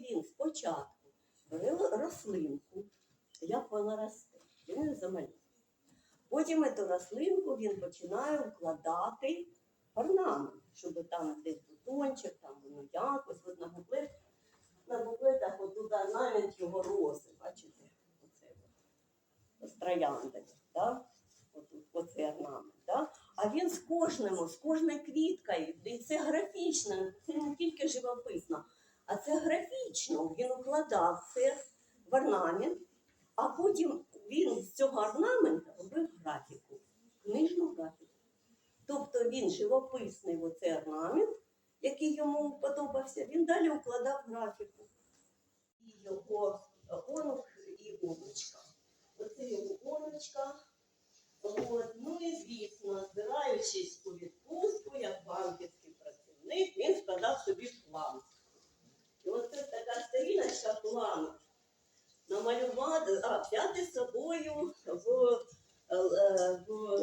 він спочатку бере рослинку, як вона росте, він її замалює. Потім цю рослинку він починає вкладати орнамент, щоб там десь бутончик, там воно якось, от на буклет, на буклетах отут орнамент його роси, бачите, оце от, з трояндами, оцей орнамент, да? А він з кожним, з кожною квіткою, і це графічно, це не тільки живописно, а це Він це в орнамент, а потім він з цього орнамента робив графіку, книжну графіку. Тобто він живописний оцей орнамент, який йому подобався, він далі укладав графіку. І його намалювати, а взяти з собою в, е, в,